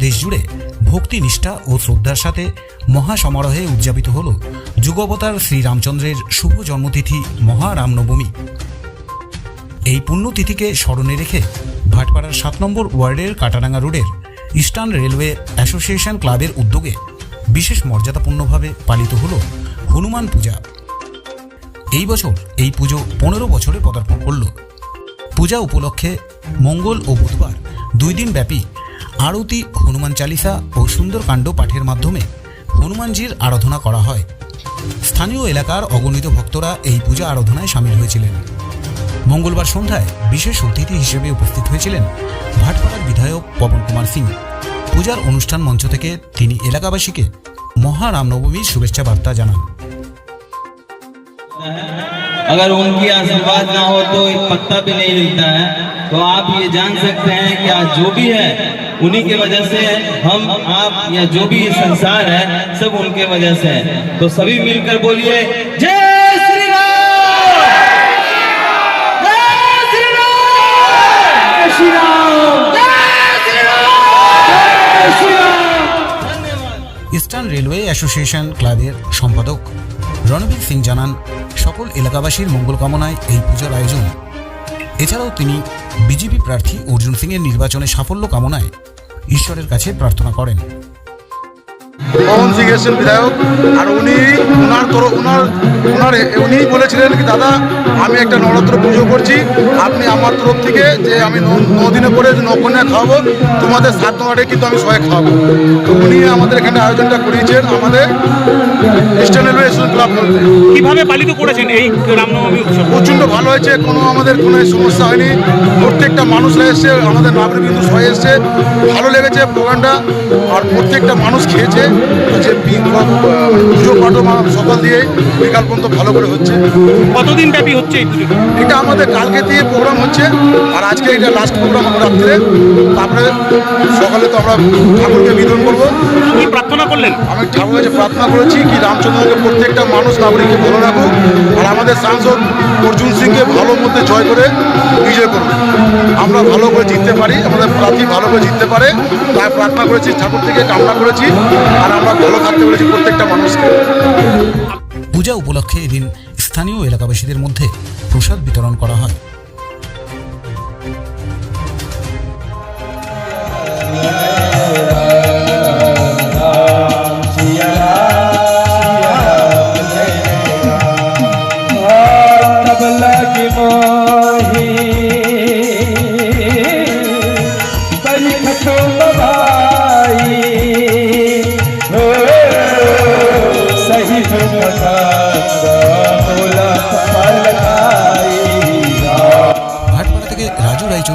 জুড়ে ভক্তি, নিষ্ঠা ও শ্রদ্ধার সাথে মহাসমারোহে উদযাপিত হল যুগবতার শ্রীরামচন্দ্রের শুভ জন্মতিথি মহারামনবমী। এই পুণ্যতিথিকে স্মরণে রেখে ভাটপাড়ার সাত নম্বর ওয়ার্ডের কাটারাঙ্গা রোডের ইস্টার্ন রেলওয়ে অ্যাসোসিয়েশন ক্লাবের উদ্যোগে বিশেষ মর্যাদাপূর্ণভাবে পালিত হল হনুমান পূজা। এই বছর এই পুজো পনেরো বছরে পদার্পণ করল। পূজা উপলক্ষে মঙ্গল ও বুধবার দুই দিন ব্যাপী আরতি হনুমান চালিসা ও সুন্দরকাণ্ড পাঠের মাধ্যমে হনুমানজির আরাধনা করা হয় স্থানীয় এলাকার অগণিত ভক্তরা এই পূজা আরাধনায় সামিল হয়েছিলেন মঙ্গলবার সন্ধ্যায় বিশেষ অতিথি হিসেবে উপস্থিত হয়েছিলেন ভাটপাড়ার বিধায়ক পবন কুমার সিং পূজার অনুষ্ঠান মঞ্চ থেকে তিনি এলাকাবাসীকে মহারামনবমীর শুভেচ্ছা বার্তা জানান अगर उनकी आशीर्वाद ना हो तो एक पत्ता भी नहीं मिलता है तो आप ये जान सकते हैं कि आज जो भी है उन्हीं की वजह से हम आप या जो भी ये संसार है सब उनके वजह से है तो सभी मिलकर बोलिए जय श्री राम जय श्री राम जय श्री राम जय श्री राम जय श्री राम धन्यवाद ইস্টার্ন রেলওয়ে অ্যাসোসিয়েশন ক্লাবের সম্পাদক রণবীর সিং জানান সকল এলাকাবাসীর মঙ্গল কামনায় এই পুজোর আয়োজন এছাড়াও তিনি বিজেপি প্রার্থী অর্জুন সিংয়ের নির্বাচনে সাফল্য কামনায় ঈশ্বরের কাছে প্রার্থনা করেন। পবন সিং এসেছেন বিধায়ক। আর উনি ওনার তর ওনার ওনার উনি বলেছিলেন কি দাদা আমি একটা নবরাত্র পুজো করছি। আপনি আমার তরফ থেকে যে আমি ন- নদিনে করে যে নকন্যা খাওয়াবো তোমাদের সাত নম্বরে কিন্তু আমি সবাই খাওয়াবো। তো উনি আমাদের এখানে আয়োজনটা করিয়েছেন আমাদের ইস্টার্ন রেলওয়ে স্টেশন ক্লাব কীভাবে পালিত করেছেন এই রামনবমী উৎসব? প্রচণ্ড ভালো হয়েছে কোনো আমাদের কোনো সমস্যা হয়নি। প্রত্যেকটা মানুষরা এসছে আমাদের নাগরিক কিন্তু সবাই এসছে। ভালো লেগেছে প্রোগ্রামটা আর প্রত্যেকটা মানুষ খেয়েছে। যে পুজো মা- সকাল দিয়ে বিকাল পর্যন্ত ভালো করে হচ্ছে। কতদিন ব্যাপী হচ্ছে এই পুজো এটা আমাদের কালকে দিয়ে প্রোগ্রাম হচ্ছে আর আজকে এটা লাস্ট প্রোগ্রাম আমরা রাত্রে। তারপরে সকালে তো আমরা ঠাকুরকে বিতরণ করব। কি প্রার্থনা করলেন? আমি ঠাকুর কাছে প্রার্থনা করেছি কি রামচন্দ্রকে প্রত্যেকটা মানুষ নাগরিককে ভালো রাখুক আর আমাদের সাংসদ অর্জুন সিংকে ভালো মধ্যে জয় করে বিজয় করুক। আমরা ভালো করে জিততে পারি আমাদের প্রার্থী ভালো করে জিততে পারে। তাই প্রার্থনা করেছি ঠাকুর থেকে কামনা করেছি। আর আমরা ভালো থাকতে পেরেছি প্রত্যেকটা মানুষকে। পূজা উপলক্ষে এদিন স্থানীয় এলাকাবাসীদের মধ্যে প্রসাদ বিতরণ করা হয়। Rage